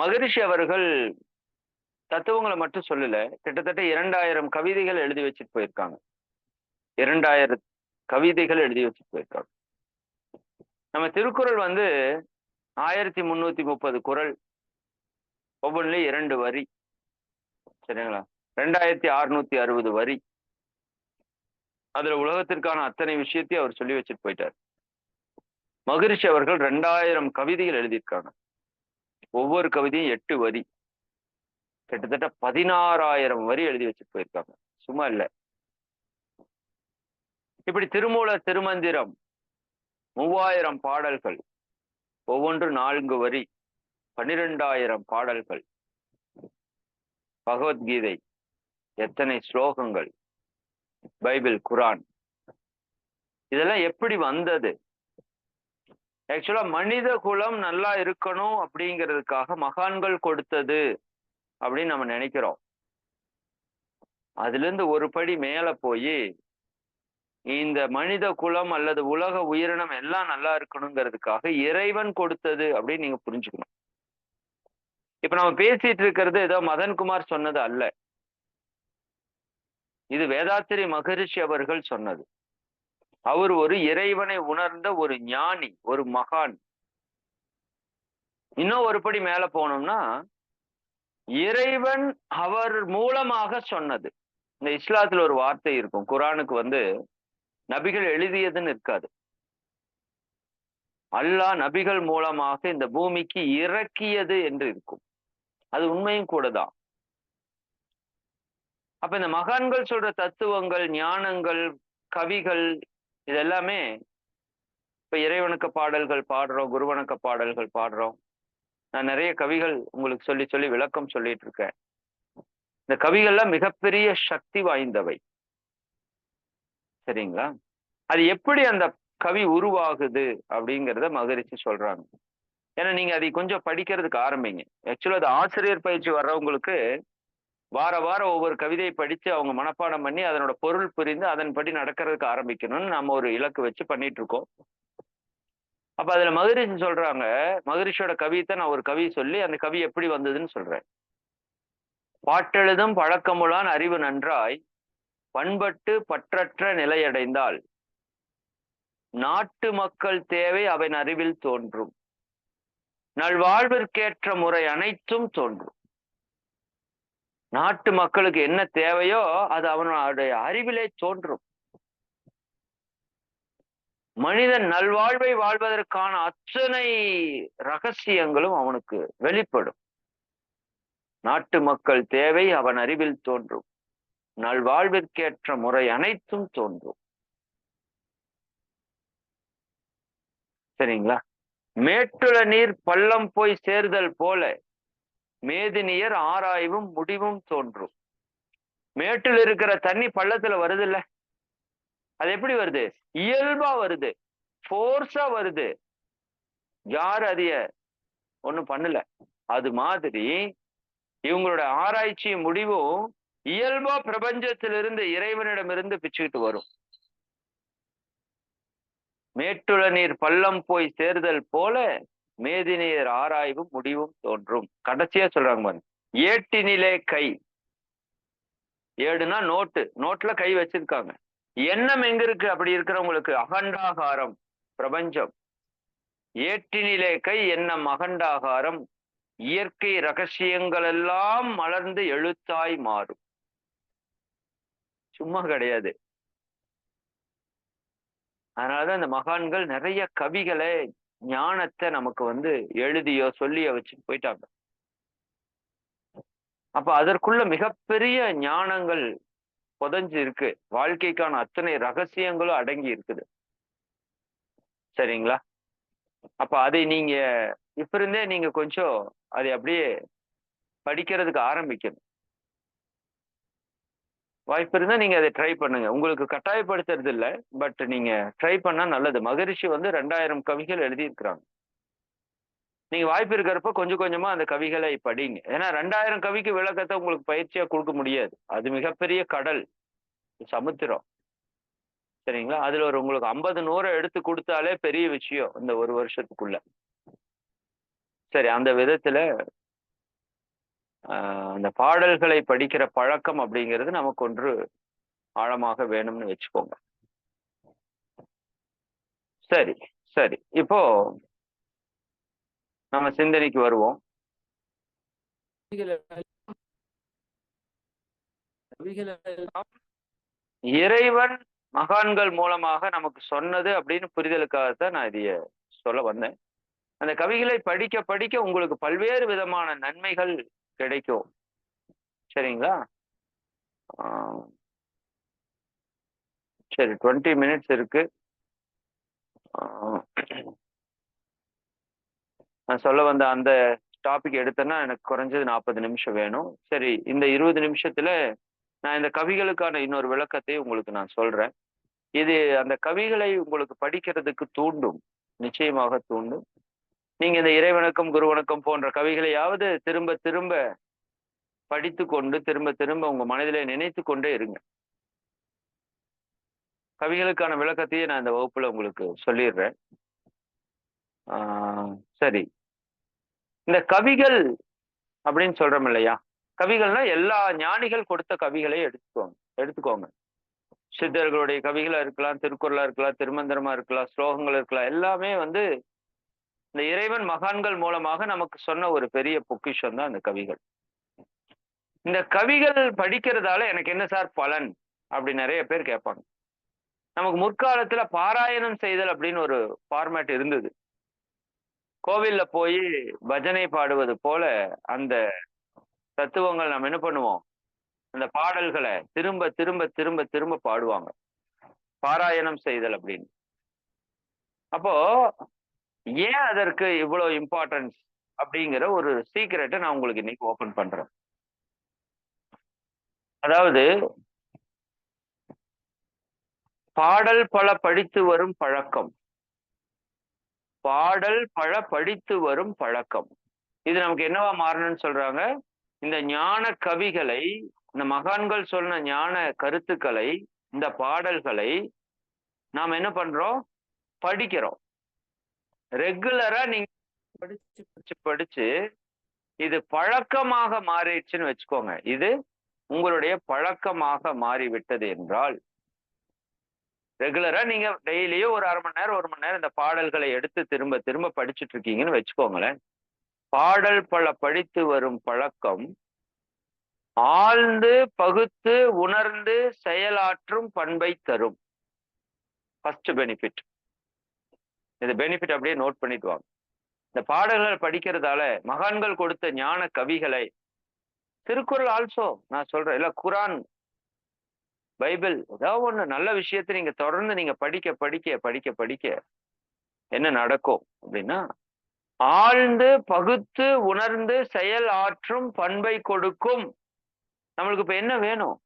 மகரிஷி அவர்கள் தத்துவங்களை மட்டும் சொல்லல. கிட்டத்தட்ட இரண்டாயிரம் கவிதைகள் எழுதி வச்சுட்டு போயிருக்காங்க. இரண்டாயிரம் கவிதைகள் எழுதி வச்சுட்டு போயிருக்காங்க. நம்ம திருக்குறள் வந்து ஆயிரத்தி முன்னூத்தி முப்பது குறள். ஒவ்வொன்றிலையும் இரண்டு வரி. சரிங்களா? ரெண்டாயிரத்தி அறுநூத்தி அறுபது வரி. அதுல உலகத்திற்கான அத்தனை விஷயத்தையும் அவர் சொல்லி வச்சுட்டு போயிட்டார். மகிழ்ச்சி அவர்கள் ரெண்டாயிரம் கவிதைகள் எழுதியிருக்காங்க. ஒவ்வொரு கவிதையும் எட்டு வரி. கிட்டத்தட்ட பதினாறாயிரம் வரி எழுதி வச்சுட்டு போயிருக்காங்க. சும்மா இல்ல. இப்படி திருமூல திருமந்திரம் மூவாயிரம் பாடல்கள் ஒவ்வொன்று நான்கு வரி பன்னிரெண்டாயிரம் பாடல்கள். பகவத்கீதை எத்தனை ஸ்லோகங்கள் பைபிள் குரான். இதெல்லாம் எப்படி வந்தது? ஆக்சுவலா மனித குலம் நல்லா இருக்கணும் அப்படிங்கிறதுக்காக மகான்கள் கொடுத்தது அப்படின்னு நம்ம நினைக்கிறோம். அதுல இருந்து ஒரு படி மேல போய் இந்த மனித குலம் அல்லது உலக உயிரினம் எல்லாம் நல்லா இருக்கணுங்கிறதுக்காக இறைவன் கொடுத்தது அப்படின்னு நீங்க புரிஞ்சுக்கணும். இப்ப நம்ம பேசிட்டு இருக்கிறது ஏதோ மதன்குமார் சொன்னது அல்ல. இது வேதாத்திரி மகரிஷி அவர்கள் சொன்னது. அவர் ஒரு இறைவனை உணர்ந்த ஒரு ஞானி ஒரு மகான். இன்னும் ஒரு படி மேல போனோம்னா இறைவன் அவர் மூலமாக சொன்னது. இந்த இஸ்லாத்துல ஒரு வார்த்தை இருக்கும். குரானுக்கு வந்து நபிகள் எழுதியதுன்னு இருக்காது. அல்லாஹ் நபிகள் மூலமாக இந்த பூமிக்கு இறக்கியது என்று இருக்கும். அது உண்மையும் கூட தான். அப்ப இந்த மகான்கள் சொல்ற தத்துவங்கள் ஞானங்கள் கவிகள் இதெல்லாமே இப்ப இறைவணக்க பாடல்கள் பாடுறோம் குருவணக்க பாடல்கள் பாடுறோம். நான் நிறைய கவிகள் உங்களுக்கு சொல்லி சொல்லி விளக்கம் சொல்லிட்டு இருக்கேன். இந்த கவிகள்லாம் மிகப்பெரிய சக்தி வாய்ந்தவை. சரிங்களா? அது எப்படி அந்த கவி உருவாகுது அப்படிங்கிறத மகரிஷி சொல்றாங்க. ஏன்னா நீங்க அதை கொஞ்சம் படிக்கிறதுக்கு ஆரம்பிங்க. ஆக்சுவலா அது ஆசிரியர் பயிற்சி வர்றவங்களுக்கு வார வாரம் ஒவ்வொரு கவிதையை படிச்சு அவங்க மனப்பாடம் பண்ணி அதனோட பொருள் புரிந்து அதன்படி நடக்கிறதுக்கு ஆரம்பிக்கணும்னு நம்ம ஒரு இலக்கு வச்சு பண்ணிட்டு இருக்கோம் அப்ப அதுல மகரிஷி சொல்றாங்க மகரிஷியோட கவியத்தை நான் ஒரு கவி சொல்லி அந்த கவி எப்படி வந்ததுன்னு சொல்றேன். பாட்டெழுதும் பழக்கமுலான் அறிவு நன்றாய் பண்பட்டு பற்றற்ற நிலையடைந்தால் நாட்டு மக்கள் தேவை அவன் அறிவில் தோன்றும். நல்வாழ்விற்கேற்ற முறை அனைத்தும் தோன்றும். நாட்டு மக்களுக்கு என்ன தேவையோ அது அவனுடைய அறிவிலே தோன்றும். மனிதன் நல்வாழ்வை வாழ்வதற்கான அத்தனை ரகசியங்களும் அவனுக்கு வெளிப்படும். நாட்டு மக்கள் தேவை அவன் அறிவில் தோன்றும். நல்வாழ்விற்கேற்ற முறை அனைத்தும் தோன்றும். சரிங்களா? மேட்டுள நீர் பள்ளம் போய் சேர்தல் போல மேதினியர் ஆராய்வும் முடிவும் தோன்றும் மேட்டில் இருக்கிற தண்ணி பள்ளத்துல வருது இல்ல அது எப்படி வருது? இயல்பா வருது. ஃபோர்ஸா வருது. யார் அதைய ஒண்ணும் பண்ணல. அது மாதிரி இவங்களோட ஆராய்ச்சி முடிவும் இயல்பா பிரபஞ்சத்திலிருந்து இறைவனிடமிருந்து பிச்சுக்கிட்டு வரும். மேட்டுள நீர் பள்ளம் போய் சேர்தல் போல மேதினியர் ஆராய்வும் முடிவும் தோன்றும். கடைசியா சொல்றாங்க பாருங்க. ஏட்டினிலே கை. ஏடுனா நோட்டு. நோட்ல கை வச்சிருக்காங்க. எண்ணம் எங்க இருக்கு? அப்படி இருக்கிறவங்களுக்கு அகண்டாகாரம் பிரபஞ்சம். ஏட்டினிலே கை எண்ணம் அகண்டாகாரம். இயற்கை ரகசியங்கள் எல்லாம் மலர்ந்து எழுத்தாய் மாறும். சும்மா கிடையாது. அதனாலதான் இந்த மகான்கள் நிறைய கவிகளை ஞானத்தை நமக்கு வந்து எழுதியோ சொல்லியோ வச்சுட்டு போயிட்டாங்க. அப்ப அதற்குள்ள மிகப்பெரிய ஞானங்கள் புதஞ்சு இருக்கு. வாழ்க்கைக்கான அத்தனை ரகசியங்களும் அடங்கி இருக்குது. சரிங்களா? அப்ப அதை நீங்க இப்ப இருந்தே நீங்க கொஞ்சம் அதை அப்படியே படிக்கிறதுக்கு ஆரம்பிக்கணும். வாய்ப்பு இருந்தால் நீங்கள் அதை ட்ரை பண்ணுங்க. உங்களுக்கு கட்டாயப்படுத்துறது இல்லை பட் நீங்கள் ட்ரை பண்ணால் நல்லது. மகரிஷி வந்து ரெண்டாயிரம் கவிகள் எழுதியிருக்கிறாங்க. நீங்கள் வாய்ப்பு இருக்கிறப்ப கொஞ்சம் கொஞ்சமாக அந்த கவிகளை படிங்க. ஏன்னா ரெண்டாயிரம் கவிக்கு விளக்கத்தை உங்களுக்கு பயிற்சியாக கொடுக்க முடியாது. அது மிகப்பெரிய கடல் சமுத்திரம். சரிங்களா? அதில் ஒரு உங்களுக்கு ஐம்பது நூறை எடுத்து கொடுத்தாலே பெரிய விஷயம் இந்த ஒரு வருஷத்துக்குள்ள. சரி அந்த விதத்தில் அந்த பாடல்களை படிக்கிற பழக்கம் அப்படிங்கிறது நமக்கு ஒன்று ஆழமாக வேணும்னு வச்சுக்கோங்க. சரி சரி. இப்போ நம்ம சிந்தனைக்கு வருவோம். இறைவன் மகான்கள் மூலமாக நமக்கு சொன்னது அப்படின்னு புரிதலுக்காகத்தான் நான் இதைய சொல்ல வந்தேன். அந்த கவிகளை படிக்க படிக்க உங்களுக்கு பல்வேறு விதமான நன்மைகள் கிடைக்கும். சரிங்களா? ஆஹ் சரி டுவெண்ட்டி மினிட்ஸ் இருக்கு. நான் சொல்ல வந்த அந்த டாபிக் எடுத்தேன்னா எனக்கு குறைஞ்சது நாற்பது நிமிஷம் வேணும். சரி இந்த இருபது நிமிஷத்துல நான் இந்த கவிகளுக்கான இன்னொரு விளக்கத்தை உங்களுக்கு நான் சொல்றேன். இது அந்த கவிகளை உங்களுக்கு படிக்கிறதுக்கு தூண்டும். நிச்சயமாக தூண்டும். நீங்க இந்த இறைவணக்கம் குருவணக்கம் போன்ற கவிகளையாவது திரும்ப திரும்ப படித்து கொண்டு திரும்ப திரும்ப உங்க மனதிலே நினைத்து கொண்டே இருங்க. கவிகளுக்கான விளக்கத்தையே நான் இந்த வகுப்புல உங்களுக்கு சொல்லிடுறேன். ஆஹ் சரி. இந்த கவிகள் அப்படின்னு சொல்றோம் இல்லையா? கவிகள்னா எல்லா ஞானிகள் கொடுத்த கவிகளையும் எடுத்துக்கோங்க எடுத்துக்கோங்க. சித்தர்களுடைய கவிகளா இருக்கலாம் திருக்குறளா இருக்கலாம் திருமந்திரமா இருக்கலாம் ஸ்லோகங்கள் இருக்கலாம் எல்லாமே வந்து இந்த இறைவன் மகான்கள் மூலமாக நமக்கு சொன்ன ஒரு பெரிய பொக்கிஷம் தான் இந்த கவிகள். இந்த கவிகள் படிக்கிறதால எனக்கு என்ன சார் பலன்? அப்படி நிறைய பேர் கேட்பாங்க. நமக்கு முற்காலத்துல பாராயணம் செய்தல் அப்படின்னு ஒரு ஃபார்மேட் இருந்தது. கோவில்ல போய் பஜனை பாடுவது போல அந்த தத்துவங்கள் நம்ம என்ன பண்ணுவோம்? அந்த பாடல்களை திரும்ப திரும்ப திரும்ப திரும்ப பாடுவாங்க. பாராயணம் செய்தல் அப்படின்னு. அப்போ ஏன் அதற்கு இவ்வளோ இம்பார்ட்டன்ஸ் அப்படிங்கிற ஒரு சீக்கிரட்டை நான் உங்களுக்கு இன்னைக்கு ஓபன் பண்றேன். அதாவது பாடல் பல படித்து வரும் பழக்கம். பாடல் பல படித்து வரும் பழக்கம். இது நமக்கு என்னவா மாறணும்னு சொல்றாங்க? இந்த ஞான கவிகளை இந்த மகான்கள் சொன்ன ஞான கருத்துக்களை இந்த பாடல்களை நாம் என்ன பண்றோம்? படிக்கிறோம். ரெகுலரா நீங்க படிச்சு படிச்சு படிச்சு இது பழக்கமாக மாறிடுச்சுன்னு வச்சுக்கோங்க. இது உங்களுடைய பழக்கமாக மாறிவிட்டது என்றால் ரெகுலரா நீங்க டெய்லியும் ஒரு அரை மணி நேரம் ஒரு மணி நேரம் இந்த பாடல்களை எடுத்து திரும்ப திரும்ப படிச்சுட்டு இருக்கீங்கன்னு வச்சுக்கோங்களேன். பாடல் பல படித்து வரும் பழக்கம் ஆழ்ந்து பகுத்து உணர்ந்து செயலாற்றும் பண்பை தரும். ஃபர்ஸ்ட் பெனிஃபிட் இந்த பெனிஃபிட் அப்படியே நோட் பண்ணிட்டு வாங்க இந்த பாடல்கள் படிக்கிறதால மகான்கள் கொடுத்த ஞான கவிகளை திருக்குறள் ஆல்சோ நான் சொல்றேன். இல்ல குரான் பைபிள் ஏதாவது ஒண்ணு நல்ல விஷயத்தை நீங்க தொடர்ந்து நீங்க படிக்க படிக்க படிக்க படிக்க என்ன நடக்கும் அப்படின்னா ஆழ்ந்து பகுத்து உணர்ந்து செயல் ஆற்றும் பண்பை கொடுக்கும். நம்மளுக்கு இப்ப என்ன வேணும்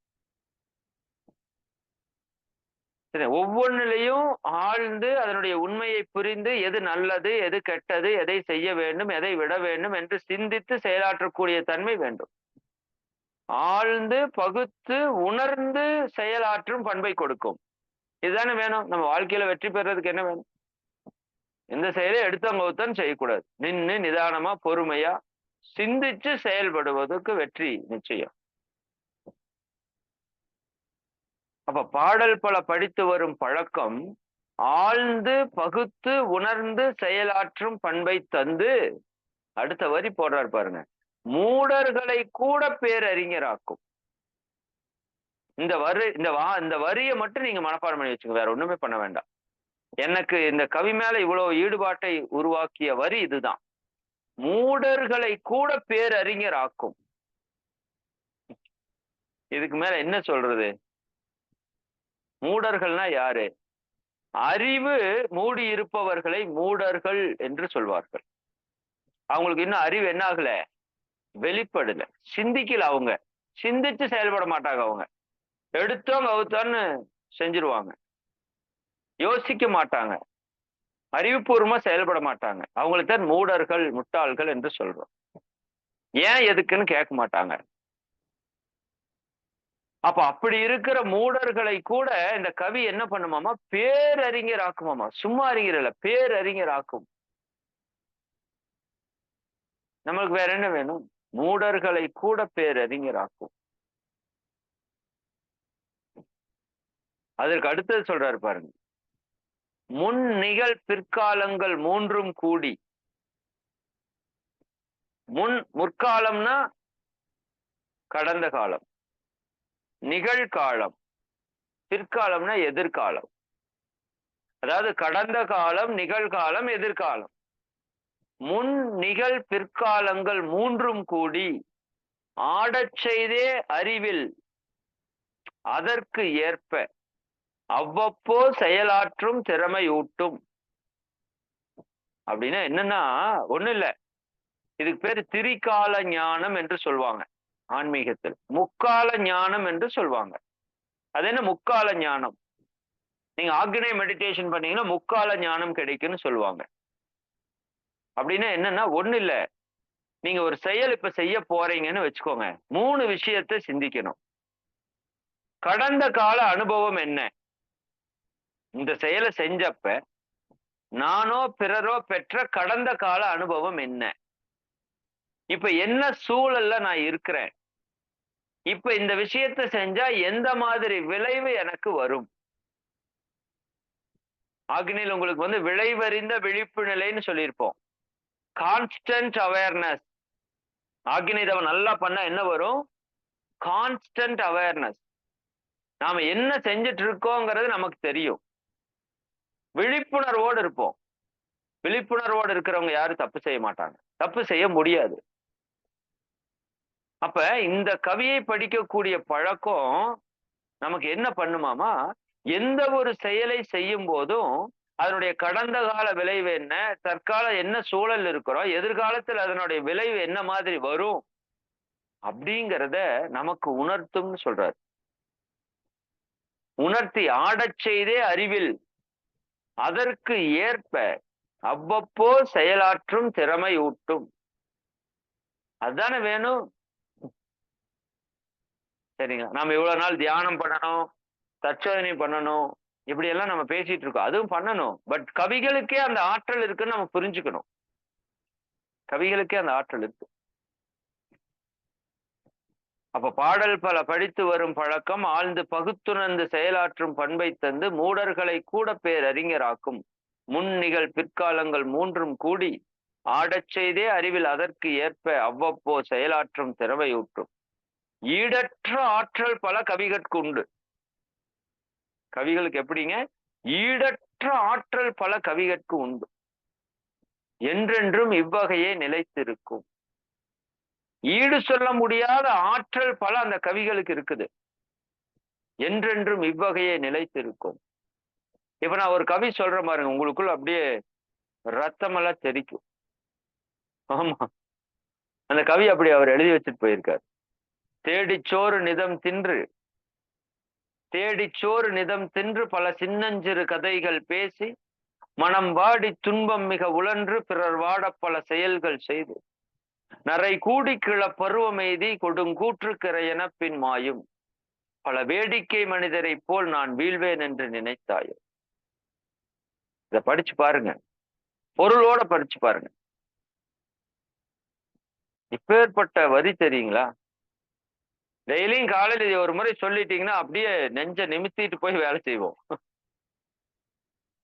சரி ஒவ்வொன்றிலையும் ஆழ்ந்து அதனுடைய உண்மையை புரிந்து எது நல்லது எது கெட்டது எதை செய்ய வேண்டும் எதை விட வேண்டும் என்று சிந்தித்து செயலாற்றக்கூடிய தன்மை வேண்டும். ஆழ்ந்து பகுத்து உணர்ந்து செயலாற்றும் பண்பை கொடுக்கும். இதுதானே வேணும். நம்ம வாழ்க்கையில வெற்றி பெறதுக்கு என்ன வேணும்? எந்த செயலையும் எடுத்தவங்கத்தான் செய்யக்கூடாது. நின்று நிதானமா பொறுமையா சிந்திச்சு செயல்படுவதற்கு வெற்றி நிச்சயம். அப்ப பாடல் பல படித்து வரும் பழக்கம் ஆழ்ந்து பகுத்து உணர்ந்து செயலாற்றும் பண்பை தந்து அடுத்த வரி போடுறார் பாருங்க. மூடர்களை கூட பேரறிஞராக்கும். இந்த வரி இந்த வா இந்த வரியை மட்டும் நீங்க மனப்பாடம் பண்ணி வச்சுங்க வேற ஒண்ணுமே பண்ண வேண்டாம். எனக்கு இந்த கவி மேல இவ்வளவு ஈடுபாட்டை உருவாக்கிய வரி இதுதான். மூடர்களை கூட பேரறிஞர் ஆக்கும் இதுக்கு மேல என்ன சொல்றது? மூடர்கள்னா யாரு? அறிவு மூடி இருப்பவர்களை மூடர்கள் என்று சொல்வார்கள். அவங்களுக்கு இன்னும் அறிவு என்ன ஆகல? வெளிப்படல. சிந்திக்கல அவங்க. சிந்திச்சு செயல்பட மாட்டாங்க அவங்க. எடுத்தோம் கவுத்தோன்னு செஞ்சிருவாங்க. யோசிக்க மாட்டாங்க. அறிவுபூர்வமா செயல்பட மாட்டாங்க. அவங்களுக்கு தான் மூடர்கள் முட்டாள்கள் என்று சொல்றோம். ஏன் எதுக்குன்னு கேட்க மாட்டாங்க. அப்ப அப்படி இருக்கிற மூடர்களை கூட இந்த கவி என்ன பண்ணுமாமா? பேரறிஞர் ஆக்குமாமா? சும்மா அறிஞர் இல்ல பேரறிஞர் ஆக்கும். நம்மளுக்கு வேற என்ன வேணும்? மூடர்களை கூட பேரறிஞர் ஆக்கும். அதற்கு அடுத்தது சொல்றாரு பாருங்க. முன் நிகழ் பிற்காலங்கள் மூன்றும் கூடி. முன் முற்காலம்னா கடந்த காலம். நிகழ்காலம். பிற்காலம்னா எதிர்காலம். அதாவது கடந்த காலம் நிகழ்காலம் எதிர்காலம். முன் நிகழ் பிற்காலங்கள் மூன்றும் கூடி ஆடச் செய்தே அறிவில் அதற்கு ஏற்ப அவ்வப்போ செயலாற்றும் திறமையூட்டும். அப்படின்னா என்னன்னா ஒண்ணு இல்ல இதுக்கு பேர் திரிகால ஞானம் என்று சொல்லுவாங்க ஆன்மீகத்தில். முக்கால ஞானம் என்று சொல்லுவாங்க அது என்ன முக்கால ஞானம்? நீங்க ஆக்னே மெடிடேஷன் பண்ணீங்கன்னா முக்கால ஞானம் கிடைக்கும்னு சொல்லுவாங்க அப்படின்னா என்னன்னா ஒண்ணு இல்லை. நீங்க ஒரு செயல் இப்ப செய்ய போறீங்கன்னு வச்சுக்கோங்க. மூணு விஷயத்தை சிந்திக்கணும். கடந்த கால அனுபவம் என்ன? இந்த செயலை செஞ்சப்ப நானோ பிறரோ பெற்ற கடந்த கால அனுபவம் என்ன? இப்ப என்ன சூழல்ல நான் இருக்கிறேன்? இப்ப இந்த விஷயத்த செஞ்சா எந்த மாதிரி விளைவு எனக்கு வரும்? அக்னியில் உங்களுக்கு வந்து விளைவறிந்த விழிப்பு நிலைன்னு சொல்லியிருப்போம். கான்ஸ்டன்ட் அவேர்னஸ் ஆக்னிதவன் நல்லா பண்ணா என்ன வரும்? கான்ஸ்டன்ட் அவேர்னஸ் நாம என்ன செஞ்சுட்டு இருக்கோங்கிறது நமக்கு தெரியும். விழிப்புணர்வோடு இருப்போம். விழிப்புணர்வோடு இருக்கிறவங்க யாரும் தப்பு செய்ய மாட்டாங்க. தப்பு செய்ய முடியாது. அப்ப இந்த கவியை படிக்கக்கூடிய பழக்கம் நமக்கு என்ன பண்ணுமாமா? எந்த ஒரு செயலை செய்யும் போதும் அதனுடைய கடந்த கால விளைவு என்ன? தற்கால என்ன சூழல் இருக்கிறோம்? எதிர்காலத்தில் அதனுடைய விளைவு என்ன மாதிரி வரும்? அப்படிங்கிறத நமக்கு உணர்த்தும்னு சொல்றாரு. உணர்த்தி ஆடச் செய்தே அறிவில் அதற்கு ஏற்ப அவ்வப்போ செயலாற்றும் திறமை ஊட்டும். அதுதானே வேணும்? சரிங்களா? நம்ம இவ்வளவு நாள் தியானம் பண்ணணும் தற்சோதனை பண்ணணும் இப்படி எல்லாம் நம்ம பேசிட்டு இருக்கோம். அதுவும் பண்ணணும். பட் கவிகளுக்கே அந்த ஆற்றல் இருக்குன்னு நம்ம புரிஞ்சுக்கணும். கவிகளுக்கே அந்த ஆற்றல் இருக்கு. அப்ப பாடல் பல படித்து வரும் பழக்கம் ஆழ்ந்து பகுத்துணர்ந்து செயலாற்றும் பண்பை தந்து மூடர்களை கூட பேரறிஞராக்கும். முன் நிகழ் பிற்காலங்கள் மூன்றும் கூடி ஆடச் செய்தே அறிவில் அதற்கு ஏற்ப அவ்வப்போ செயலாற்றும் திறமையூற்றும் ஈடற்ற ஆற்றல் பல கவிகட்கு உண்டு. கவிகளுக்கு எப்படிங்க? ஈடற்ற ஆற்றல் பல கவிகட்கு உண்டு. என்றென்றும் இவ்வகையே நிலைத்திருக்கும். ஈடு சொல்ல முடியாத ஆற்றல் பல அந்த கவிகளுக்கு இருக்குது. என்றென்றும் இவ்வகையே நிலைத்திருக்கும். இப்ப நான் ஒரு கவி சொல்றேன் பாருங்க உங்களுக்குள்ள அப்படியே ரத்தமெல்லாம் தெரிக்கும் ஆமா. அந்த கவி அப்படி அவர் எழுதி வச்சுட்டு போயிருக்கார். தேடிச்சோறு நிதம் தின்று. தேடிச்சோறு நிதம் தின்று பல சின்னஞ்சிறு கதைகள் பேசி மனம் வாடி துன்பம் மிக உழன்று பிறர் வாட பல செயல்கள் செய்து. நரை கூடி கிள பருவமெய்தி கொடுங்கூற்றுக்கிறையென பின் மாயும். பல வேடிக்கை மனிதரை போல் நான் வீழ்வேன் என்று நினைத்தாயோ இத படிச்சு பாருங்க. பொருளோட படிச்சு பாருங்க. இப்பேற்பட்ட வரி தெரியுங்களா? டெய்லியும் காலையில் ஒரு முறை சொல்லிட்டீங்கன்னா அப்படியே நெஞ்ச நிமித்திட்டு போய் வேலை செய்வோம்.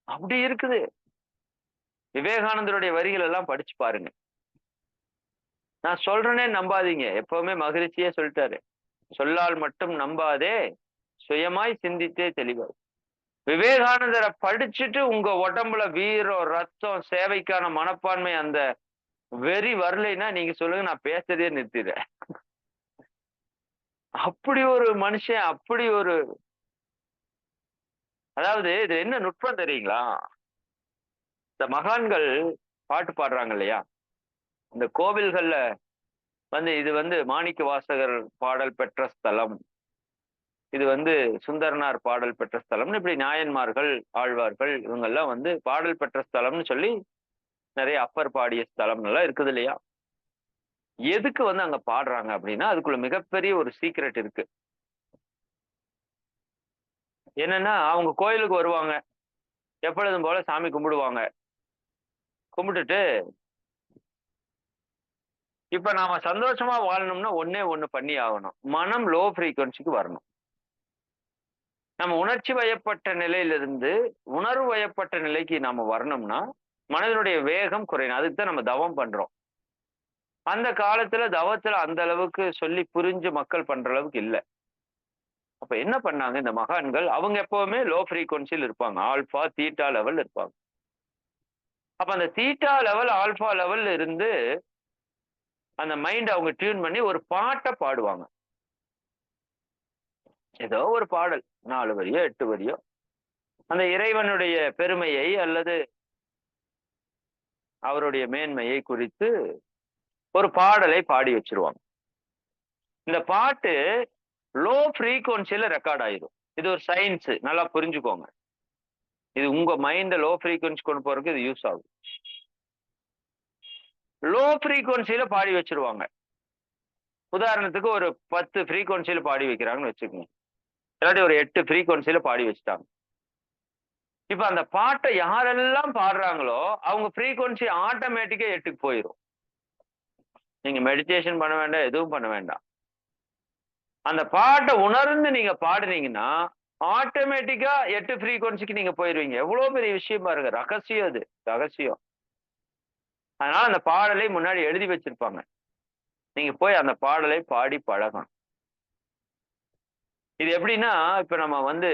அப்படி இருக்குது. விவேகானந்தருடைய வரிகள் எல்லாம் படிச்சு பாருங்க. நான் சொல்றேனே நம்பாதீங்க. எப்பவுமே மகிழ்ச்சியே சொல்லிட்டாரு. சொல்லால் மட்டும் நம்பாதே சுயமாய் சிந்தித்தே தெளிவாய். விவேகானந்தரை படிச்சுட்டு உங்க உடம்புல வீரம் ரத்தம் சேவைக்கான மனப்பான்மை அந்த வெறி வரலைன்னா நீங்க சொல்லுங்க நான் பேசுறதே நிறுத்திடுறேன். அப்படி ஒரு மனுஷன் அப்படி ஒரு அதாவது இது என்ன நுட்பம் தெரியுங்களா? இந்த மகான்கள் பாட்டு பாடுறாங்க இல்லையா? இந்த கோவில்கள்ல வந்து இது வந்து மாணிக்க வாசகர் பாடல் பெற்ற ஸ்தலம். இது வந்து சுந்தரனார் பாடல் பெற்ற ஸ்தலம்னு இப்படி நாயன்மார்கள் ஆழ்வார்கள் இவங்கெல்லாம் வந்து பாடல் பெற்ற ஸ்தலம்னு சொல்லி நிறைய அப்பர் பாடிய ஸ்தலம் எல்லாம் இருக்குது இல்லையா? எதுக்கு வந்து அங்க பாடுறாங்க அப்படின்னா அதுக்குள்ள மிகப்பெரிய ஒரு சீக்ரெட் இருக்கு. என்னன்னா அவங்க கோயிலுக்கு வருவாங்க. எப்பொழுதும் போல சாமி கும்பிடுவாங்க. கும்பிட்டுட்டு இப்ப நாம சந்தோஷமா வாழணும்னா ஒன்னே ஒண்ணு பண்ணி ஆகணும். மனம் லோ ஃப்ரீக்வன்சிக்கு வரணும். நம்ம உணர்ச்சி வயப்பட்ட நிலையிலிருந்து உணர்வு வயப்பட்ட நிலைக்கு நாம வரணும்னா மனதினுடைய வேகம் குறையணும். அதுக்கு தான் நம்ம தவம் பண்றோம். அந்த காலத்துல தவத்துல அந்த அளவுக்கு சொல்லி புரிஞ்சு மக்கள் பண்ற அளவுக்கு இல்லை. அப்ப என்ன பண்ணாங்க? இந்த மகான்கள் அவங்க எப்பவுமே லோ ஃப்ரீக்வன்சியில் இருப்பாங்க ஆல்பா தீட்டா லெவல் இருப்பாங்க. அப்ப அந்த தீட்டா லெவல் ஆல்பா லெவல் இருந்து அந்த மைண்ட் அவங்க டியூன் பண்ணி ஒரு பாட்டை பாடுவாங்க. ஏதோ ஒரு பாடல். நாலு வரியோ எட்டு வரியோ. அந்த இறைவனுடைய பெருமையை அல்லது அவருடைய மேன்மையை குறித்து ஒரு பாடலை பாடி வச்சிருவாங்க. இந்த பாட்டு லோ ஃப்ரீக்குவன்சியில ரெக்கார்ட் ஆயிரும். இது ஒரு சயின்ஸ் நல்லா புரிஞ்சுக்கோங்க. இது உங்க மைண்ட லோ ஃப்ரீக்குவன்சி கொண்டு போறதுக்கு இது யூஸ் ஆகும். லோ ஃப்ரீக்குவன்சியில பாடி வச்சிருவாங்க. உதாரணத்துக்கு ஒரு பத்து ஃப்ரீக்குவன்சியில பாடி வைக்கிறாங்கன்னு வச்சுக்கோங்க. இல்லாட்டி ஒரு எட்டு ஃப்ரீக்குவன்சியில பாடி வச்சுட்டாங்க. இப்ப அந்த பாட்டை யாரெல்லாம் பாடுறாங்களோ அவங்க ஃப்ரீக்குவன்சி ஆட்டோமேட்டிக்கா எட்டுக்கு போயிடும் நீங்கள் மெடிடேஷன் பண்ண வேண்டாம் எதுவும் பண்ண வேண்டாம். அந்த பாட்டை உணர்ந்து நீங்கள் பாடுனீங்கன்னா ஆட்டோமேட்டிக்காக எட்டு ஃப்ரீக்குவன்சிக்கு நீங்கள் போயிடுவீங்க எவ்வளோ பெரிய விஷயம் பாருங்க. ரகசியம் அது. ரகசியம். அதனால் அந்த பாடலை முன்னாடி எழுதி வச்சிருப்பாங்க. நீங்கள் போய் அந்த பாடலை பாடி பழகணும். இது எப்படின்னா இப்போ நம்ம வந்து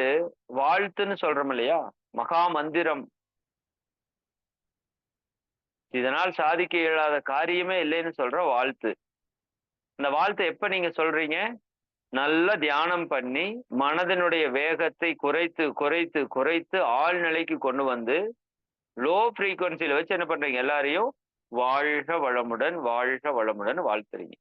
வாழ்த்துன்னு சொல்கிறோம் இல்லையா? மகா மந்திரம் இதனால் சாதிக்க இயலாத காரியமே இல்லைன்னு சொல்ற வாழ்த்து. இந்த வாழ்த்து எப்ப நீங்க சொல்றீங்க? நல்ல தியானம் பண்ணி மனதினுடைய வேகத்தை குறைத்து குறைத்து குறைத்து ஆழ்நிலைக்கு கொண்டு வந்து லோ ஃப்ரீக்குவன்சியில வச்சு என்ன பண்றீங்க எல்லாரையும்? வாழ்க வளமுடன் வாழ்க வளமுடன் வாழ்த்துறீங்க.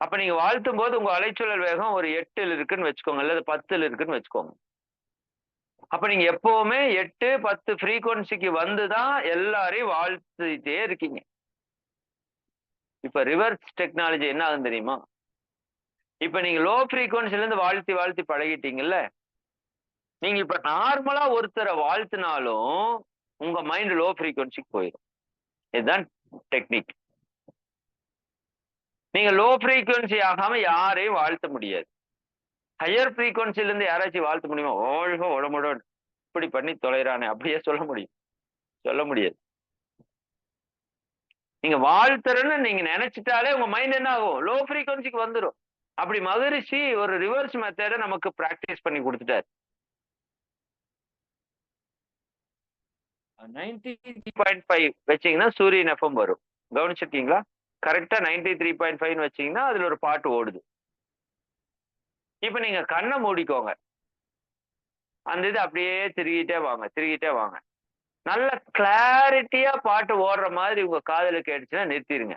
அப்ப நீங்க வாழ்த்தும் போது உங்க அலைச்சூழல் வேகம் ஒரு எட்டுல இருக்குன்னு வச்சுக்கோங்க அல்லது பத்துல இருக்குன்னு வச்சுக்கோங்க. அப்ப நீங்க எப்பவுமே எட்டு பத்து ஃப்ரீக்வன்சிக்கு வந்துதான் எல்லாரையும் வாழ்த்துட்டே இருக்கீங்க. இப்ப ரிவர்ஸ் டெக்னாலஜி என்ன ஆகும் தெரியுமா? இப்ப நீங்க லோ ஃப்ரீக்வன்சில இருந்து வாழ்த்தி வாழ்த்தி பழகிட்டீங்கல்ல? நீங்க இப்ப நார்மலா ஒருத்தரை வாழ்த்தினாலும் உங்க மைண்ட் லோ ஃப்ரீக்வன்சிக்கு போயிடும். இதுதான் டெக்னிக் நீங்க லோ ஃப்ரீக்வன்சி ஆகாம யாரையும் வாழ்த்த முடியாது. ஹையர் ஃப்ரீக்வன்சில இருந்து யாராச்சும் வாழ்த்து முடியுமா? ஓழ்க உடம்புடன் இப்படி பண்ணி தொலைறானே. அப்படியே சொல்ல முடியும். சொல்ல முடியாது. நீங்க வாழ்த்துறன்னு நீங்க நினைச்சிட்டாலே உங்க மைண்ட் என்ன ஆகும்? லோ ஃப்ரீக்வன்சிக்கு வந்துடும் அப்படி மகரிஷி ஒரு ரிவர்ஸ் மெத்தடை நமக்கு பிராக்டிஸ் பண்ணி கொடுத்துட்டாரு. நைன்டி த்ரீ பாயிண்ட் ஃபைவ் வச்சீங்கன்னா சூரியன் எஃப்எம் வரும். கவனிச்சிருக்கீங்களா? கரெக்டா நைன்டி த்ரீ பாயிண்ட் ஃபைவ் வச்சீங்கன்னா அதுல ஒரு பாட்டு ஓடுது. இப்ப நீங்க கண்ணை மூடிக்கோங்க. அந்த இது அப்படியே திருகிட்டே வாங்க திருகிட்டே வாங்க. நல்ல கிளாரிட்டியா பாட்டு ஓடுற மாதிரி உங்க காதலுக்கு கேட்டுச்சுன்னா நிறுத்திடுங்க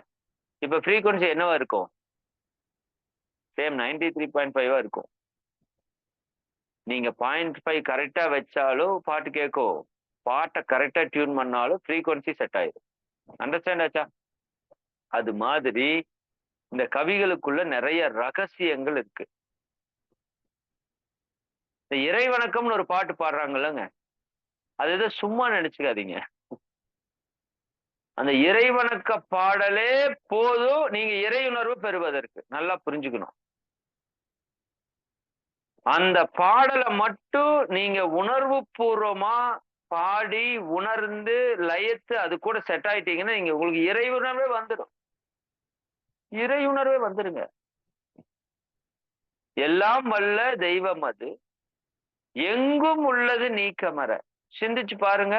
இப்ப ஃப்ரீக்குவன்சி என்னவா இருக்கும்? சேம் நைன்டி த்ரீ பாயிண்ட் ஃபைவா இருக்கும். நீங்க பாயிண்ட் ஃபைவ் கரெக்டா வச்சாலும் பாட்டு கேட்கும். பாட்டை கரெக்டா டியூன் பண்ணாலும் ஃப்ரீக்குவன்சி செட் ஆயிடும் அண்டர்ஸ்டாண்ட் ஆச்சா? அது மாதிரி இந்த கவிகளுக்குள்ள நிறைய ரகசியங்கள் இருக்கு. இந்த இறைவணக்கம்னு ஒரு பாட்டு பாடுறாங்கல்லங்க. அது எதோ சும்மா நினைச்சுக்காதீங்க. அந்த இறைவணக்க பாடலே போதும் நீங்க இறையுணர்வு பெறுவதற்கு. நல்லா புரிஞ்சுக்கணும். அந்த பாடலை மட்டும் நீங்க உணர்வு பூர்வமா பாடி உணர்ந்து லயத்து அது கூட செட் ஆயிட்டீங்கன்னா நீங்க உங்களுக்கு இறையுணர்வே வந்துடும். இறையுணர்வே வந்துருங்க எல்லாம் வல்ல தெய்வம் அது. எங்கும் உள்ளது நீக்கமர சிந்திச்சு பாருங்க.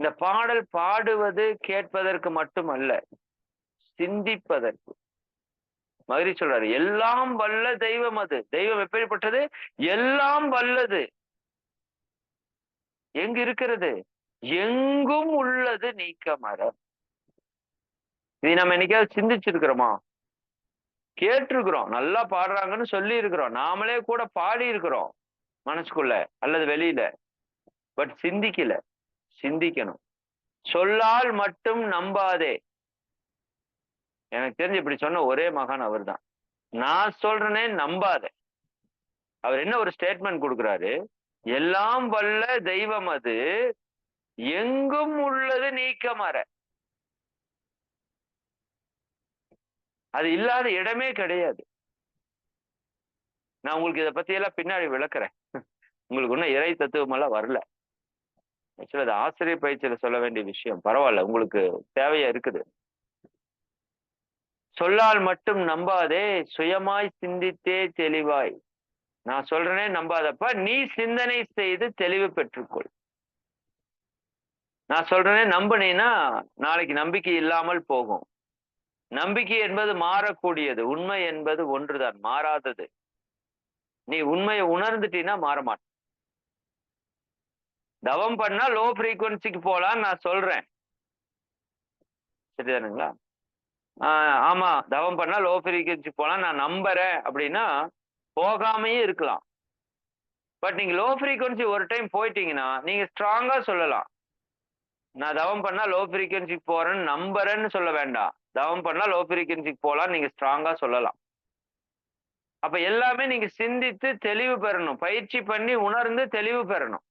இந்த பாடல் பாடுவது கேட்பதற்கு மட்டுமல்ல சிந்திப்பதற்கு. மகிரி சொல்றாரு எல்லாம் வல்ல தெய்வம் அது. தெய்வம் எப்படிப்பட்டது எல்லாம் வல்லது. எங்க இருக்கிறது? எங்கும் உள்ளது நீக்க மரம் இது நம்ம என்னைக்காவது சிந்திச்சிருக்கிறோமா? கேட்டிருக்கிறோம் நல்லா பாடுறாங்கன்னு சொல்லி இருக்கிறோம் நாமளே கூட பாடி இருக்கிறோம் மனசுக்குள்ள அல்லது வெளியில. பட் சிந்திக்கல. சிந்திக்கணும். சொல்லால் மட்டும் நம்பாதே. எனக்கு தெரிஞ்சு இப்படி சொன்ன ஒரே மகான் அவர் தான் நான் சொல்றேனே நம்பாத. அவர் என்ன ஒரு ஸ்டேட்மெண்ட் கொடுக்குறாரு? எல்லாம் வல்ல தெய்வம் அது. எங்கும் உள்ளது நீக்கமர அது இல்லாத இடமே கிடையாது. நான் உங்களுக்கு இதை பத்தி எல்லாம் பின்னாடி விளக்குறேன். உங்களுக்கு இன்னும் இறை தத்துவம் எல்லாம் வரல. ஆக்சுவலி அது ஆசிரியர் பயிற்சியில சொல்ல வேண்டிய விஷயம். பரவாயில்ல உங்களுக்கு தேவையா இருக்குது. சொல்லால் மட்டும் நம்பாதே சுயமாய் சிந்தித்தே தெளிவாய். நான் சொல்றேனே நம்பாதப்ப நீ சிந்தனை செய்து தெளிவு பெற்றுக்கொள். நான் சொல்றேனே நம்பினீன்னா நாளைக்கு நம்பிக்கை இல்லாமல் போகும். நம்பிக்கை என்பது மாறக்கூடியது. உண்மை என்பது ஒன்றுதான் மாறாதது. நீ உண்மையை உணர்ந்துட்டீன்னா மாற மாட்ட தவம் பண்ணா லோ ஃப்ரீக்குவன்சிக்கு போகலான்னு நான் சொல்றேன். சரிதானுங்களா? ஆஹ் ஆமா தவம் பண்ணா லோ ஃப்ரீக்குவன்சி போகலாம் நான் நம்புறேன் அப்படின்னா போகாமையே இருக்கலாம். பட் நீங்க லோ ஃப்ரீக்குவன்சி ஒரு டைம் போயிட்டீங்கன்னா நீங்க ஸ்ட்ராங்கா சொல்லலாம். நான் தவம் பண்ணா லோ ஃப்ரீக்குவன்சிக்கு போறேன்னு நம்புறேன்னு சொல்ல வேண்டாம். தவம் பண்ணா லோ ஃப்ரீக்குவன்சிக்கு போகலாம் நீங்க ஸ்ட்ராங்கா சொல்லலாம். அப்ப எல்லாமே நீங்க சிந்தித்து தெளிவு பெறணும். பயிற்சி பண்ணி உணர்ந்து தெளிவு பெறணும்.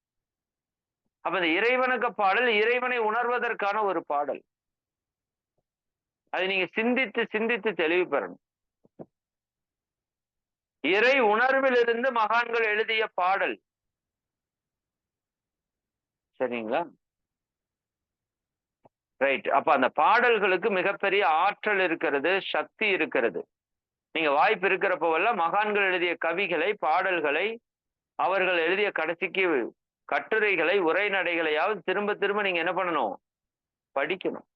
அப்ப இந்த இறைவனுக்கு பாடல் இறைவனை உணர்வதற்கான ஒரு பாடல். அது நீங்க சிந்தித்து சிந்தித்து தெளிவு பெறணும். இறை உணர்விலிருந்து மகான்கள் எழுதிய பாடல். சரிங்களா? ரைட் அப்ப அந்த பாடல்களுக்கு மிகப்பெரிய ஆற்றல் இருக்கிறது சக்தி இருக்கிறது. நீங்க வாய்ப்பு இருக்கிறப்பவெல்லாம் மகான்கள் எழுதிய கவிகளை பாடல்களை அவர்கள் எழுதிய கடைசிக்கு கட்டுரைகளை உரைநடைகளையாவது திரும்ப திரும்ப நீங்க என்ன பண்ணணும்? படிக்கணும்.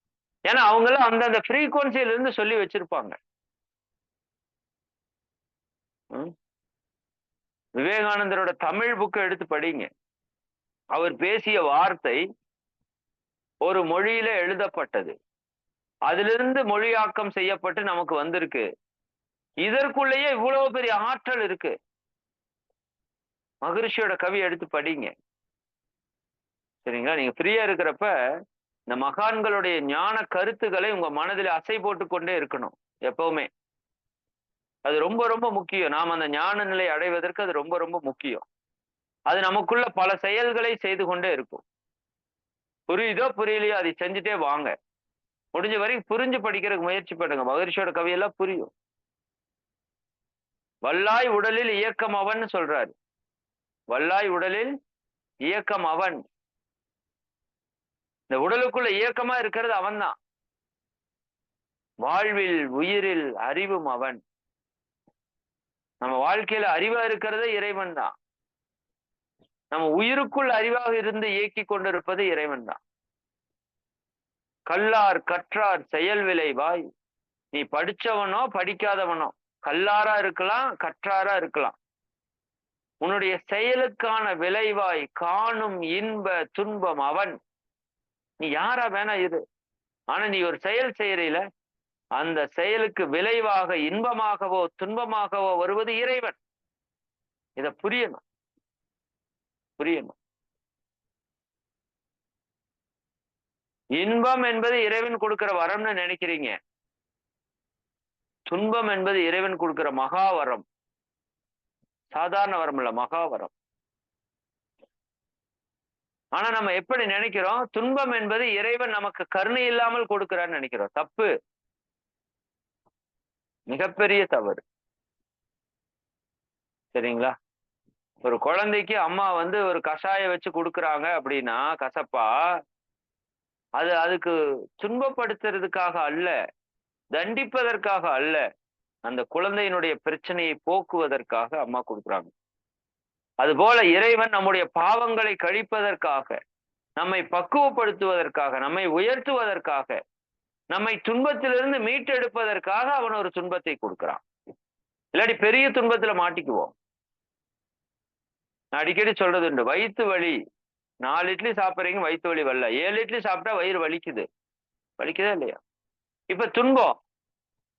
ஏன்னா அவங்களும் அந்தந்த ஃப்ரீக்குவன்சியில இருந்து சொல்லி வச்சிருப்பாங்க. விவேகானந்தரோட தமிழ் புக்கை எடுத்து படிங்க. அவர் பேசிய வார்த்தை ஒரு மொழியில எழுதப்பட்டது. அதிலிருந்து மொழியாக்கம் செய்யப்பட்டு நமக்கு வந்திருக்கு. இதற்குள்ளேயே இவ்வளவு பெரிய ஆற்றல் இருக்கு. மகிழ்ச்சியோட கவி எடுத்து படிங்க. சரிங்களா? நீங்க ஃப்ரீயா இருக்கிறப்ப இந்த மகான்களுடைய ஞான கருத்துக்களை உங்க மனதில் அசை போட்டு கொண்டே இருக்கணும் எப்பவுமே. அது ரொம்ப ரொம்ப முக்கியம். நாம் அந்த ஞான நிலை அடைவதற்கு அது ரொம்ப ரொம்ப முக்கியம். அது நமக்குள்ள பல செயல்களை செய்து கொண்டே இருக்கும். புரியுதோ? புரியலையோ? அதை செஞ்சுட்டே வாங்க. முடிஞ்ச வரைக்கும் புரிஞ்சு படிக்கிறதுக்கு முயற்சி பண்ணுங்க. மகரிஷியோட கவியெல்லாம் புரியும். வல்லாய் உடலில் இயக்கம் அவன் சொல்றாரு. வல்லாய் உடலில் இயக்கம் அவன். இந்த உடலுக்குள்ள இயக்கமா இருக்கிறது அவன்தான். வாழ்வில் உயிரில் அறிவும் அவன். நம்ம வாழ்க்கையில அறிவா இருக்கிறதே இறைவன் தான் நம்ம உயிருக்குள் அறிவாக இருந்து இயக்கி கொண்டிருப்பது இறைவன் தான் கல்லார் கற்றார் செயல் விளைவாய். நீ படிச்சவனோ படிக்காதவனோ கல்லாரா இருக்கலாம் கற்றாரா இருக்கலாம். உன்னுடைய செயலுக்கான விளைவாய் காணும் இன்ப துன்பம் அவன். நீ யாரா வேணா இரு. ஆனா நீ ஒரு செயல் செய்யறீல அந்த செயலுக்கு விளைவாக இன்பமாகவோ துன்பமாகவோ வருவது இறைவன். இத புரியணும். புரியணும். இன்பம் என்பது இறைவன் கொடுக்கிற வரம்னு நினைக்கிறீங்க. துன்பம் என்பது இறைவன் கொடுக்கிற மகாவரம். சாதாரண வரம் இல்ல மகாவரம். ஆனா நம்ம எப்படி நினைக்கிறோம்? துன்பம் என்பது இறைவன் நமக்கு கருணை இல்லாமல் கொடுக்கிறான்னு நினைக்கிறோம். தப்பு. மிகப்பெரிய தவறு. சரிங்களா? ஒரு குழந்தைக்கு அம்மா வந்து ஒரு கஷாயம் வச்சு கொடுக்குறாங்க அப்படின்னா கசப்பா அது அதுக்கு துன்பப்படுத்துறதுக்காக அல்ல தண்டிப்பதற்காக அல்ல அந்த குழந்தையினுடைய பிரச்சனையை போக்குவதற்காக அம்மா கொடுக்குறாங்க. அதுபோல இறைவன் நம்முடைய பாவங்களை கழிப்பதற்காக நம்மை பக்குவப்படுத்துவதற்காக நம்மை உயர்த்துவதற்காக நம்மை துன்பத்திலிருந்து மீட்டெடுப்பதற்காக அவன் ஒரு துன்பத்தை கொடுக்கிறான். இல்லாட்டி பெரிய துன்பத்துல மாட்டிக்குவோம். நான் அடிக்கடி சொல்றது உண்டு வயிற்று வலி நாலு இட்லி சாப்பிட்றீங்க வயிற்று வலி வரல. ஏழு இட்லி சாப்பிட்டா வயிறு வலிக்குது. வலிக்குதா இல்லையா? இப்ப துன்பம்.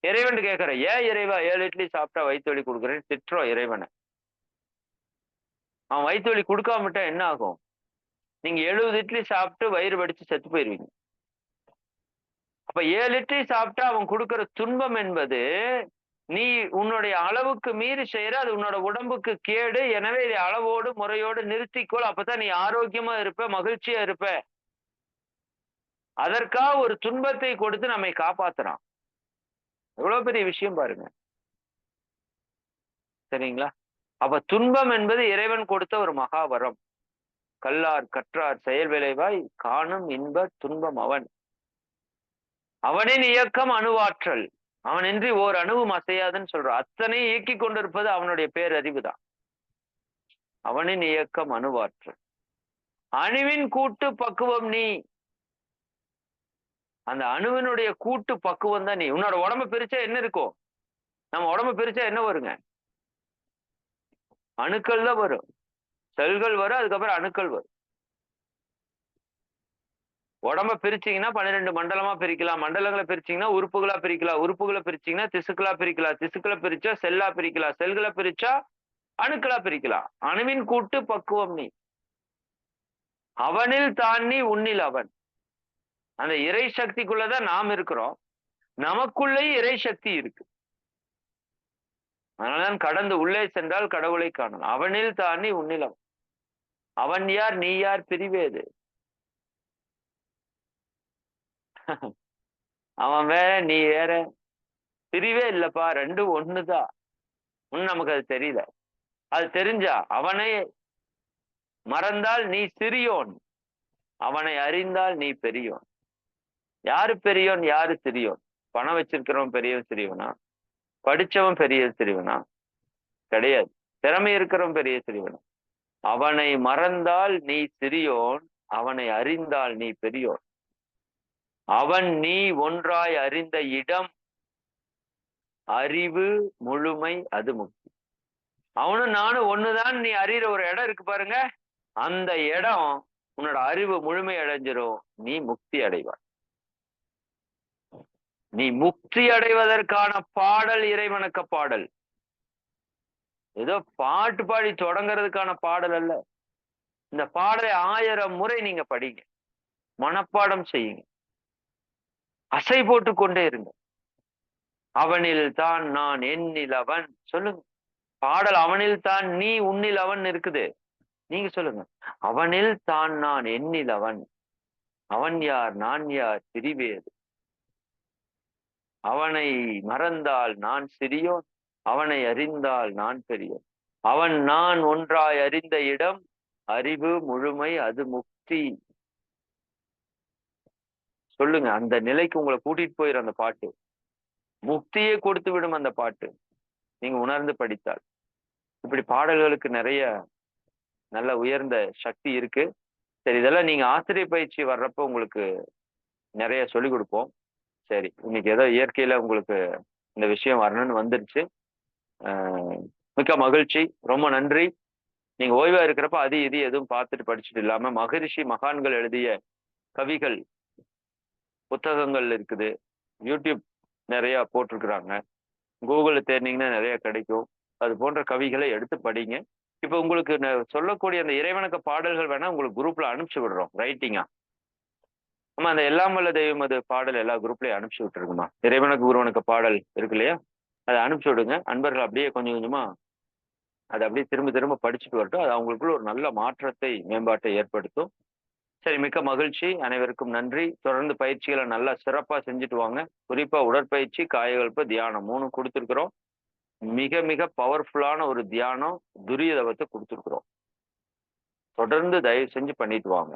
இறைவன் கேட்கிற ஏன் இறைவா ஏழு இட்லி சாப்பிட்டா வயிற்று வலி கொடுக்குறேன்னு? திட்டுறோம் இறைவனை. அவன் வயிற்று வலி கொடுக்காமட்டா என்ன ஆகும்? நீங்க எழுபது இட்லி சாப்பிட்டு வயிறு வடிச்சு செத்து போயிருவீங்க. அப்ப ஏழு இட்லி சாப்பிட்டா அவன் கொடுக்குற துன்பம் என்பது நீ உன்னுடைய அளவுக்கு மீறி செய்யற அது உன்னோட உடம்புக்கு கேடு. எனவே இதை அளவோடு முறையோடு நிறுத்திக்கொள். அப்பதான் நீ ஆரோக்கியமா இருப்ப மகிழ்ச்சியா இருப்ப. அதற்காக ஒரு துன்பத்தை கொடுத்து நம்மை காப்பாத்துறான். எவ்வளவு பெரிய விஷயம் பாருங்க. சரிங்களா? அப்ப துன்பம் என்பது இறைவன் கொடுத்த ஒரு மகாவரம். கல்லார் கற்றார் செயல் விளைவாய் காணும் இன்ப துன்பம் அவன். அவனின் இயக்கம் அணுவாற்றல். அவனின்றி ஓர் அணுவும் அசையாதுன்னு சொல்றான் அத்தனை இயக்கி கொண்டிருப்பது அவனுடைய பேரறிவு தான். அவனின் இயக்கம் அணுவாற்றல். அணுவின் கூட்டு பக்குவம் நீ. அந்த அணுவினுடைய கூட்டு பக்குவம் தான் நீ. உன்னோட உடம்பு பிரிச்சா என்ன இருக்கும்? நம்ம உடம்ப பிரிச்சா என்ன வருங்க? அணுக்கள் தான் வரும். செல்கள் வரும் அதுக்கப்புறம் அணுக்கள் வரும். உடம்ப பிரிச்சீங்கன்னா பன்னிரெண்டு மண்டலமா பிரிக்கலாம். மண்டலங்களை பிரிச்சீங்கன்னா உறுப்புகளா பிரிக்கலாம். உறுப்புகளை பிரிச்சீங்கன்னா திசுக்களா பிரிக்கலாம். திசுக்களை பிரிச்சா செல்லா பிரிக்கலாம். செல்களை பிரிச்சா அணுக்களா பிரிக்கலாம். அணுவின் கூட்டு பக்குவம் நீ. அவனில் தான் நீ உன்னில் அவன். அந்த இறை சக்திக்குள்ளதான் நாம் இருக்கிறோம். நமக்குள்ளேயும் இறை சக்தி இருக்கு. அதனாலதான் கடந்து உள்ளே சென்றால் கடவுளை காணலாம். அவனில் தான் உன்னிலம். அவன் யார் நீ யார் பிரிவேது? அவன் வேற நீ வேற. பிரிவே இல்லப்பா ரெண்டு ஒண்ணுதான் உன் நமக்கு அது தெரியல. அது தெரிஞ்சா அவனை மறந்தால் நீ சிறியோன். அவனை அறிந்தால் நீ பெரியோன். யாரு பெரியோன் யாரு சிறியோன்? பணம் வச்சிருக்கிறவன் பெரியவன் சிறியவனா? படிச்சவன் பெரிய சிறுவனா? கிடையாது. திறமை இருக்கிறவன் பெரிய சிறுவனா? அவனை மறந்தால் நீ சிறியோன் அவனை அறிந்தால் நீ பெரியோன். அவன் நீ ஒன்றாய் அறிந்த இடம் அறிவு முழுமை அது முக்தி அவனும் நானும் ஒண்ணுதான் நீ அறிகிற ஒரு இடம் இருக்கு பாருங்க. அந்த இடம் உன்னோட அறிவு முழுமை அடைஞ்சிரும். நீ முக்தி அடைவாய். நீ முக்தி அடைவதற்கான பாடல் இறைவணக்க பாடல். ஏதோ பாட்டு பாடி தொடங்குறதுக்கான பாடல் அல்ல. இந்த பாடலை ஆயிரம் முறை நீங்க படிங்க. மனப்பாடம் செய்யுங்க. அசை போட்டு கொண்டே இருங்க. அவனில் தான் நான் என்னில் அவன். சொல்லுங்க. பாடல் அவனில் தான் நீ உன்னில் அவன் இருக்குது. நீங்க சொல்லுங்க. அவனில் தான் நான் என்னில் அவன். அவன் யார் நான் யார் பிரிவேது அவனை மறந்தால் நான் சிறியோன் அவனை அறிந்தால் நான் பெரியோன். அவன் நான் ஒன்றாய் அறிந்த இடம் அறிவு முழுமை அது முக்தி. சொல்லுங்க அந்த நிலைக்கு உங்களை கூட்டிட்டு போயிடும் அந்த பாட்டு. முக்தியே கொடுத்து விடும் அந்த பாட்டு. நீங்க உணர்ந்து படித்தால். இப்படி பாடல்களுக்கு நிறைய நல்ல உயர்ந்த சக்தி இருக்கு. சரி இதெல்லாம் நீங்க ஆசிரியர் பயிற்சி வர்றப்ப உங்களுக்கு நிறைய சொல்லிக் கொடுப்போம். சரி இன்னைக்கு ஏதோ இயற்கையில உங்களுக்கு இந்த விஷயம் வரணும்னு வந்துருச்சு. மிக்க மகிழ்ச்சி ரொம்ப நன்றி. நீங்க ஓய்வா இருக்கிறப்ப அது இது எதுவும் பார்த்துட்டு படிச்சுட்டு இல்லாம மகரிஷி மகான்கள் எழுதிய கவிகள் புத்தகங்கள் இருக்குது. யூடியூப் நிறைய போட்டிருக்கிறாங்க. கூகுளில் தேடினீங்கன்னா நிறைய கிடைக்கும். அது போன்ற கவிகளை எடுத்து படிங்க. இப்போ உங்களுக்கு சொல்லக்கூடிய அந்த இறைவனுக்கு பாடல்கள் வேணா உங்களுக்கு குரூப்ல அனுப்பிச்சு விடுறோம் ரைட்டிங்கா ஆமா அந்த எல்லாம் வல்ல தெய்வம் அது பாடல் எல்லா குரூப்லயும் அனுப்பிச்சு விட்டுருக்குமா? இறைவனுக்கு குருவனுக்கு பாடல் இருக்கு இல்லையா? அதை அனுப்பிச்சு விடுங்க. அன்பர்கள் அப்படியே கொஞ்சம் கொஞ்சமா அதை அப்படியே திரும்ப திரும்ப படிச்சுட்டு வரட்டும். அது அவங்களுக்குள்ள ஒரு நல்ல மாற்றத்தை மேம்பாட்டை ஏற்படுத்தும். சரி மிக்க மகிழ்ச்சி. அனைவருக்கும் நன்றி. தொடர்ந்து பயிற்சிகளை நல்லா சிறப்பா செஞ்சுட்டு வாங்க. குறிப்பா உடற்பயிற்சி காயகல்ப தியானம் மூணு கொடுத்துருக்குறோம். மிக மிக பவர்ஃபுல்லான ஒரு தியானம் துரியதவத்தை கொடுத்துருக்குறோம். தொடர்ந்து தயவு செஞ்சு பண்ணிட்டு வாங்க.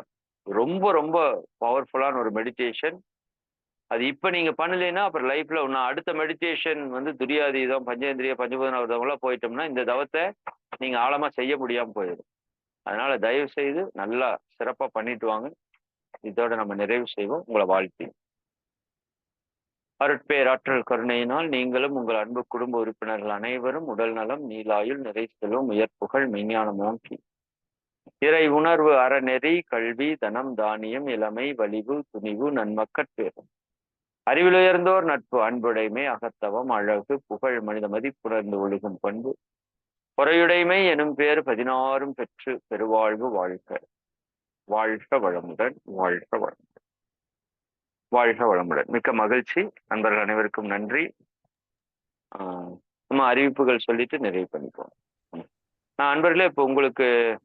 ரொம்ப ரொம்ப பவர்ஃபுல்லான ஒரு மெடிடேஷன் அது இப்போ நீங்கள் பண்ணலைன்னா அப்புறம் லைஃப்பில் ஒன்று அடுத்த மெடிடேஷன் வந்து துரியாதீதம் பஞ்சேந்திரிய பஞ்சபூதனாவதம்லாம் போயிட்டோம்னா இந்த தவத்தை நீங்கள் ஆழமாக செய்ய முடியாமல் போயிடும். அதனால தயவு செய்து நல்லா சிறப்பாக பண்ணிட்டு வாங்க. இதோட நம்ம நிறைவு செய்வோம். உங்களை வாழ்த்தி. அருட்பேராற்றல் கருணையினால் நீங்களும் உங்கள் அன்பு குடும்ப உறுப்பினர்கள் அனைவரும் உடல் நலம் நீலாயுள் நிறை செல்வம். உயர்ப்புகள் மெய்ஞானம் நோக்கி இறை உணர்வு அறநெறி கல்வி தனம் தானியம் இளமை வலிவு துணிவு நன்மக்கட்பேரும் அறிவிலுயர்ந்தோர் நட்பு அன்புடைமை அகத்தவம் அழகு புகழ் மனித மதிப்புணர்ந்து ஒழுகும் பண்பு. பொறையுடைமை எனும் பேர் பதினாறும் பெற்று பெருவாழ்வு வாழ்க. வாழ்க வளமுடன் வாழ்க வளமுடன். வாழ்க வளமுடன். மிக்க மகிழ்ச்சி. நண்பர்கள் அனைவருக்கும் நன்றி. ஆஹ் நம்ம அறிவிப்புகள் சொல்லிட்டு நிறைவு பண்ணிப்போம் நான் அன்பர்களே இப்போ உங்களுக்கு